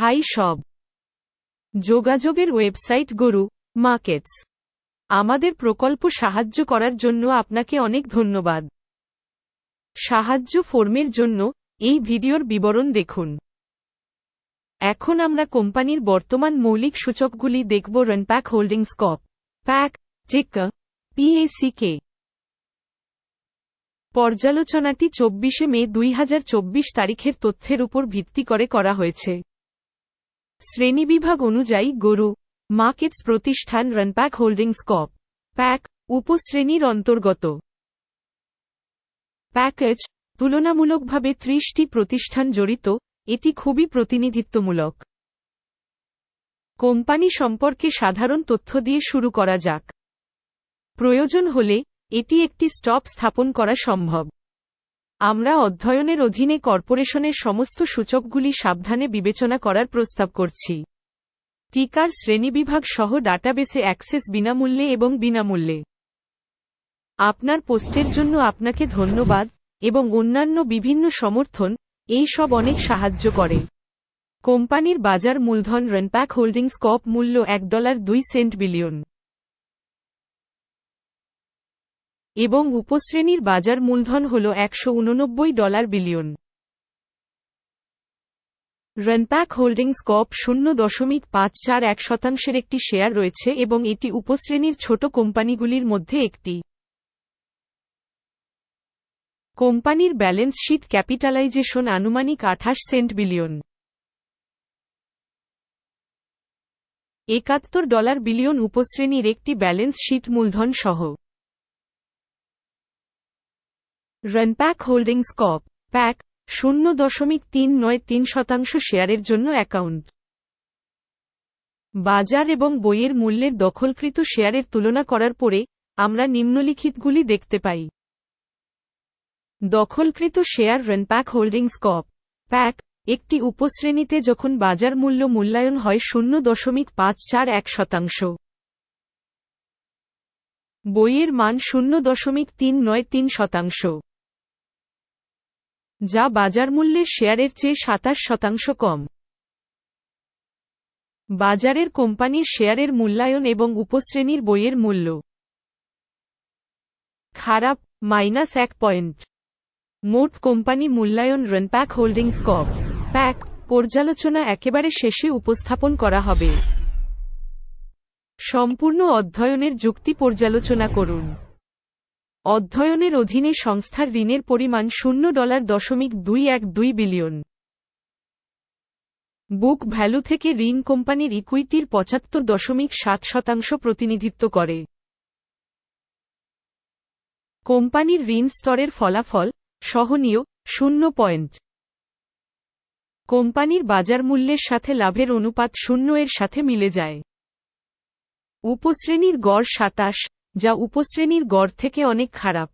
High সব। যোগাযোগের website গরু, মার্কেটস। আমাদের প্রকল্প সাহায্য করার জন্য আপনাকে অনেক ধন্যবাদ। সাহায্য ফর্মের জন্য এই ভিডিওর বিবরণ দেখুন। এখন আমরা কোম্পানির বর্তমান মৌলিক সূচকগুলি দেখব রনপ্যাক হোল্ডিংস কপ, প্যাক, টিকা, পিএসিকে। পর্যালোচনাটি চব্বিশে মে দুই হাজার চব্বিশ তারিখের তথ্যের উপর ভিত্তি করে করা হয়েছে। শ্রেণীবিভাগ অনুযায়ী গরু, মার্কেটস প্রতিষ্ঠান রনপ্যাক হোল্ডিংস কপ, প্যাক, উপশ্রেণীর অন্তর্গত। প্যাকেজ, তুলনামূলকভাবে ত্রিশটি প্রতিষ্ঠান জড়িত, এটি খুবই প্রতিনিধিত্বমূলক। কোম্পানি সম্পর্কে সাধারণ তথ্য দিয়ে শুরু করা যাক। প্রয়োজন হলে, এটি একটি স্টপ স্থাপন করা সম্ভব। আমরা অধ্যয়নের অধীনে কর্পোরেশনের সমস্ত সূচকগুলি সাবধানে বিবেচনা করার প্রস্তাব করছি। টিকার শ্রেণীবিভাগ সহ ডাটাবেসে অ্যাক্সেস বিনামূল্যে এবং বিনামূল্যে। আপনার পোস্টের জন্য আপনাকে ধন্যবাদ এবং অন্যান্য বিভিন্ন সমর্থন, এই সব অনেক সাহায্য করে। কোম্পানির বাজার মূলধন রনপ্যাক হোল্ডিংস কপ মূল্য এক ডলার দুই সেন্ট বিলিয়ন। এবং উপশ্রেণীর বাজার মূলধন হল একশো উননব্বই dollar billion. Ranpak holdings corp শূন্য দশমিক পাঁচ চার এক শতাংশের একটি শেয়ার রয়েছে এবং এটি উপশ্রেণীর ছোট কোম্পানিগুলির মধ্যে একটি। কোম্পানির ব্যালেন্স শিট ক্যাপিটালাইজেশন আনুমানিক আঠাশ সেন্ট বিলিয়ন। একাত্তর ডলার বিলিয়ন উপশ্রেণীর একটি ব্যালেন্স শিট মূলধন সহ রনপ্যাক হোল্ডিংস কপ প্যাক শূন্য দশমিক তিন নয় তিন শতাংশ শেয়ারের জন্য অ্যাকাউন্ট। বাজার এবং বইয়ের মূল্যের দখলকৃত শেয়ারের তুলনা করার পরে, আমরা নিম্নলিখিতগুলি দেখতে পাই। দখলকৃত share Ranpak holdings corp pack একটি উপশ্রেণীতে যখন বাজার মূল্য মূল্যায়ন হয় শূন্য দশমিক পাঁচ চার এক শতাংশ। বইয়ের মান শূন্য দশমিক তিন নয় তিন শতাংশ। যা বাজার মূল্যের শেয়ারের চেয়ে সাতাশ শতাংশ কম। বাজারের কোম্পানির শেয়ারের মূল্যায়ন এবং উপশ্রেণীর বইয়ের মূল্য। খারাপ, মাইনাস এক পয়েন্ট। মোট কোম্পানি মূল্যায়ন রনপ্যাক হোল্ডিংস কপ। প্যাক, পর্যালোচনা একেবারে শেষে উপস্থাপন করা হবে। সম্পূর্ণ অধ্যয়নের যুক্তি পর্যালোচনা করুন। অধ্যয়নের অধীনে সংস্থার ঋণের পরিমাণ শূন্য ডলার দশমিক দুই এক দুই বিলিয়ন। বুক ভ্যালু থেকে ঋণ কোম্পানির ইকুইটির পঁচাত্তর দশমিক সাত শতাংশ প্রতিনিধিত্ব করে। কোম্পানির ঋণ স্তরের ফলাফল সহনীয় শূন্য পয়েন্ট। কোম্পানির বাজার মূল্যের সাথে লাভের অনুপাত শূন্য এর সাথে মিলে যায়। উপশ্রেণীর গড় সাতাশ যা উপশ্রেণীর গড় থেকে অনেক খারাপ।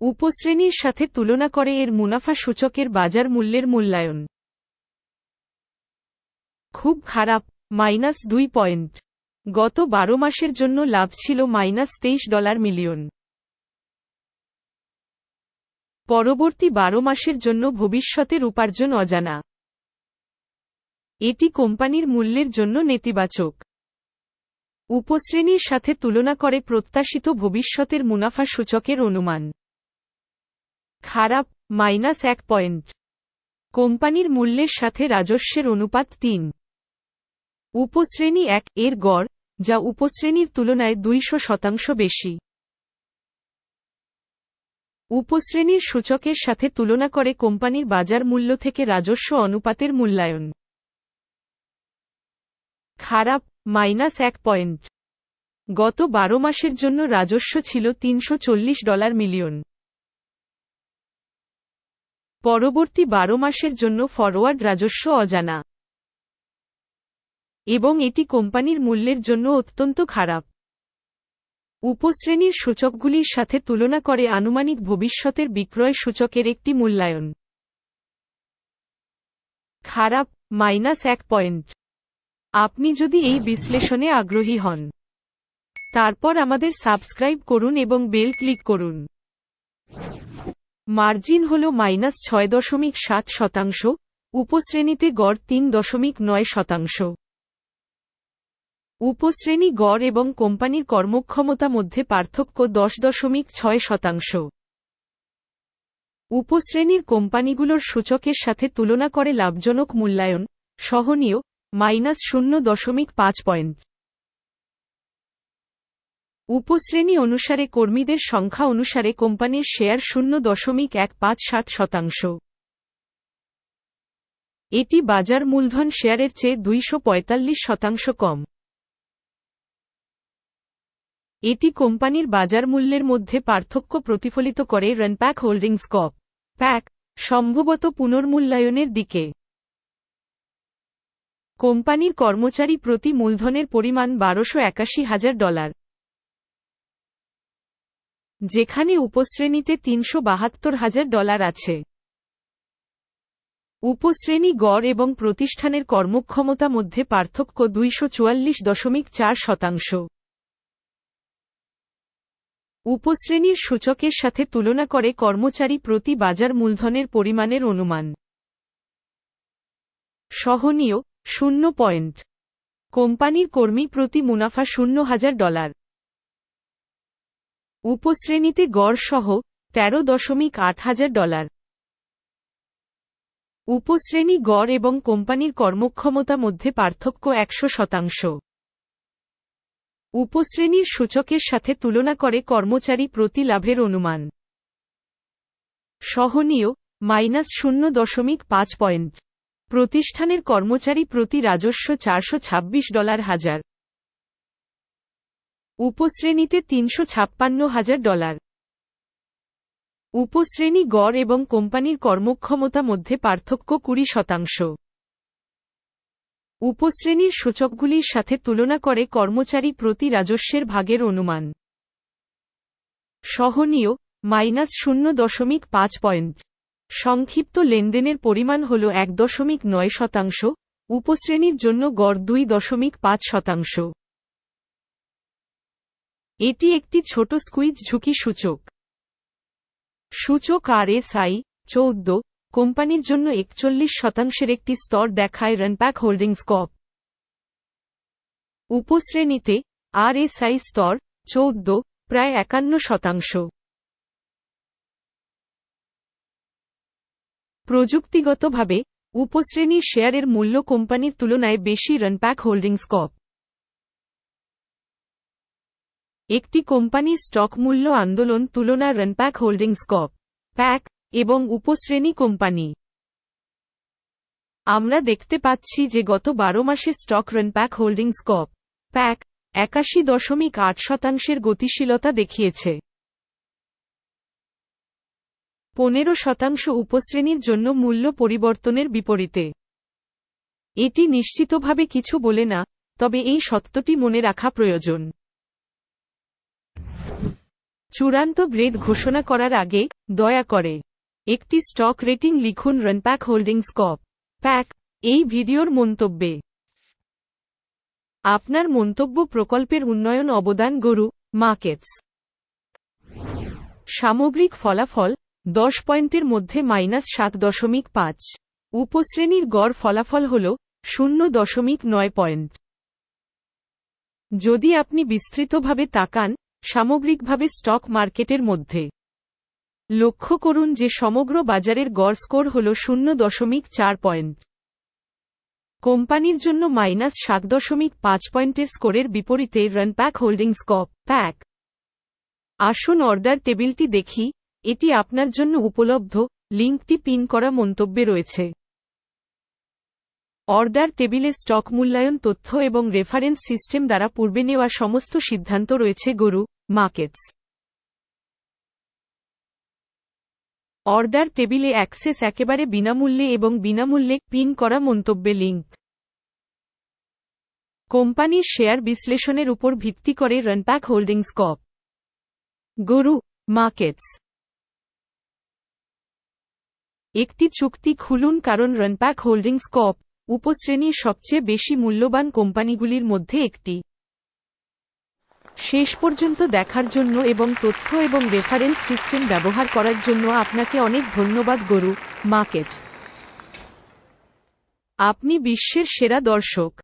উপশ্রেণীর সাথে তুলনা করে এর মুনাফা সূচকের বাজার মূল্যের মূল্যায়ন। খুব খারাপ, মাইনাস দুই পয়েন্ট। গত বারো মাসের জন্য লাভ ছিল মাইনাস তেইশ ডলার মিলিয়ন। পরবর্তী বারো মাসের জন্য ভবিষ্যতের উপার্জন অজানা। এটি কোম্পানির মূল্যের জন্য নেতিবাচক। উপশ্রেণীর সাথে তুলনা করে প্রত্যাশিত ভবিষ্যতের মুনাফা সূচকের অনুমান। খারাপ, মাইনাস এক পয়েন্ট। কোম্পানির মূল্যের সাথে রাজস্বের অনুপাত তিন। উপশ্রেণী এক এর গড়, যা উপশ্রেণীর তুলনায় দুইশো শতাংশ বেশি। উপশ্রেণীর সূচকের সাথে তুলনা করে কোম্পানির বাজার মূল্য থেকে রাজস্ব অনুপাতের মূল্যায়ন। খারাপ মাইনাস এক পয়েন্ট। গত বারো মাসের জন্য রাজস্ব ছিল তিনশো চল্লিশ ডলার মিলিয়ন। পরবর্তী বারো মাসের জন্য ফরওয়ার্ড রাজস্ব অজানা। এবং এটি কোম্পানির মূল্যের জন্য অত্যন্ত খারাপ। উপশ্রেণীর সূচকগুলির সাথে তুলনা করে আনুমানিক ভবিষ্যতের বিক্রয় সূচকের একটি মূল্যায়ন। খারাপ, মাইনাস এক পয়েন্ট। আপনি যদি এই বিশ্লেষণে আগ্রহী হন, তারপর আমাদের সাবস্ক্রাইব করুন এবং বেল ক্লিক করুন। মার্জিন হল মাইনাস ছয় দশমিক সাত শতাংশ, উপশ্রেণীতে গড় তিন দশমিক নয় শতাংশ। উপশ্রেণী গড় এবং কোম্পানির কর্মক্ষমতা মধ্যে পার্থক্য দশ দশমিক ছয় শতাংশ। উপশ্রেণীর কোম্পানিগুলোর সূচকের সাথে তুলনা করে লাভজনক মূল্যায়ন, সহনীয় মাইনাস শূন্য দশমিক পাঁচ পয়েন্ট। উপশ্রেণী অনুসারে কর্মীদের সংখ্যা অনুসারে কোম্পানির শেয়ার শূন্য দশমিক এক পাঁচ সাত শতাংশ। এটি বাজার মূলধন শেয়ারের চেয়ে দুইশ পঁয়তাল্লিশ শতাংশ কম। এটি কোম্পানির বাজার মূল্যের মধ্যে পার্থক্য প্রতিফলিত করে রনপ্যাক হোল্ডিংস কপ। প্যাক, সম্ভবত পুনর্মূল্যায়নের দিকে। কোম্পানির কর্মচারী প্রতি মূলধনের পরিমাণ বারোশো একাশি হাজার ডলার। যেখানে উপশ্রেণীতে তিনশো বাহাত্তর হাজার ডলার আছে। উপশ্রেণী গড় এবং প্রতিষ্ঠানের কর্মক্ষমতা মধ্যে পার্থক্য দুইশো চুয়াল্লিশ দশমিক চার শতাংশ। উপশ্রেণীর সূচকের সাথে তুলনা করে কর্মচারী প্রতি বাজার মূলধনের পরিমাণের অনুমান। সহনীয় শূন্য পয়েন্ট। কোম্পানির কর্মী প্রতি মুনাফা শূন্য হাজার ডলার। উপশ্রেণীতে গড় সহ তেরো দশমিক আট হাজার ডলার। উপশ্রেণী গড় এবং কোম্পানির কর্মক্ষমতা মধ্যে পার্থক্য একশো শতাংশ। উপশ্রেণীর সূচকের সাথে তুলনা করে কর্মচারী প্রতি লাভের অনুমান। সহনীয়, মাইনাস শূন্য দশমিক পাঁচ পয়েন্ট। প্রতিষ্ঠানের কর্মচারী প্রতি রাজস্ব চারশো ছাব্বিশ ডলার হাজার। উপশ্রেণীতে তিনশো হাজার ডলার। উপশ্রেণী গড় এবং কোম্পানির কর্মক্ষমতা মধ্যে পার্থক্য কুড়ি শতাংশ। উপশ্রেণীর সূচকগুলির সাথে তুলনা করে কর্মচারী প্রতি রাজস্বের ভাগের অনুমান। সহনীয়, মাইনাস শূন্য দশমিক পাঁচ পয়েন্ট। সংক্ষিপ্ত লেনদেনের পরিমাণ হল এক দশমিক নয় শতাংশ, উপশ্রেণীর জন্য গড় দুই দশমিক পাঁচ শতাংশ। এটি একটি ছোট স্কুইজ ঝুঁকি সূচক। সূচক আর এস আই চৌদ্দ, কোম্পানির জন্য একচল্লিশ শতাংশের একটি স্তর দেখায় রানপ্যাক হোল্ডিংস কপ। উপশ্রেণীতে আর এস আই স্তর চৌদ্দ, প্রায় একান্ন শতাংশ। প্রযুক্তিগতভাবে, উপশ্রেণীর শেয়ারের মূল্য কোম্পানির তুলনায় বেশি রানপ্যাক হোল্ডিংস কপ একটি কোম্পানির স্টক মূল্য আন্দোলন তুলনা রানপ্যাক হোল্ডিংস কপ প্যাক এবং উপশ্রেণী কোম্পানি। আমরা দেখতে পাচ্ছি যে গত বারো মাসে stock Runpack holdings corp pack একাশি দশমিক আট শতাংশের গতিশীলতা দেখিয়েছে। পনেরো শতাংশ উপশ্রেণীর জন্য মূল্য পরিবর্তনের বিপরীতে। এটি নিশ্চিতভাবে কিছু বলে না, তবে এই সত্যটি মনে রাখা প্রয়োজন। চূড়ান্ত গ্রেড ঘোষণা করার আগে, দয়া করে, একটি স্টক রেটিং লিখুন রানপ্যাক হোল্ডিংস কপ, প্যাক, এই ভিডিওর মন্তব্যে। আপনার মন্তব্য প্রকল্পের উন্নয়ন অবদান গরু, মার্কেটস। সামগ্রিক ফলাফল দশ পয়েন্টের মধ্যে মাইনাস সাত দশমিক পাঁচ। উপশ্রেণীর গড় ফলাফল হল শূন্য দশমিক নয় পয়েন্ট। যদি আপনি বিস্তৃতভাবে তাকান, সামগ্রিকভাবে স্টক মার্কেটের মধ্যে। লক্ষ্য করুন যে সমগ্র বাজারের গড় স্কোর হল শূন্য দশমিক চার পয়েন্ট। কোম্পানির জন্য মাইনাস সাত দশমিক পাঁচ পয়েন্টের স্কোরের বিপরীতে রানপ্যাক হোল্ডিংস কপ প্যাক আসুন অর্ডার টেবিলটি দেখি। এটি আপনার জন্য উপলব্ধ, লিঙ্কটি পিন করা মন্তব্যে রয়েছে। অর্ডার টেবিলে স্টক মূল্যায়ন তথ্য এবং রেফারেন্স সিস্টেম দ্বারা পূর্বে নেওয়া সমস্ত সিদ্ধান্ত রয়েছে গরু, মার্কেটস। অর্ডার টেবিলে অ্যাক্সেস একেবারে বিনামূল্যে এবং বিনামূল্যে পিন করা মন্তব্যে লিঙ্ক। কোম্পানির শেয়ার বিশ্লেষণের উপর ভিত্তি করে রানপ্যাক হোল্ডিংস কপ গরু, মার্কেটস। একটি চুক্তি খুলুন কারণ রানপ্যাক হোল্ডিংস কপ উপশ্রেণীর সবচেয়ে বেশি মূল্যবান কোম্পানিগুলির মধ্যে একটি। শেষ পর্যন্ত দেখার জন্য এবং তথ্য এবং রেফারেন্স সিস্টেম ব্যবহার করার জন্য আপনাকে অনেক ধন্যবাদ, গরু মার্কেটস। আপনি বিশ্বের সেরা দর্শক।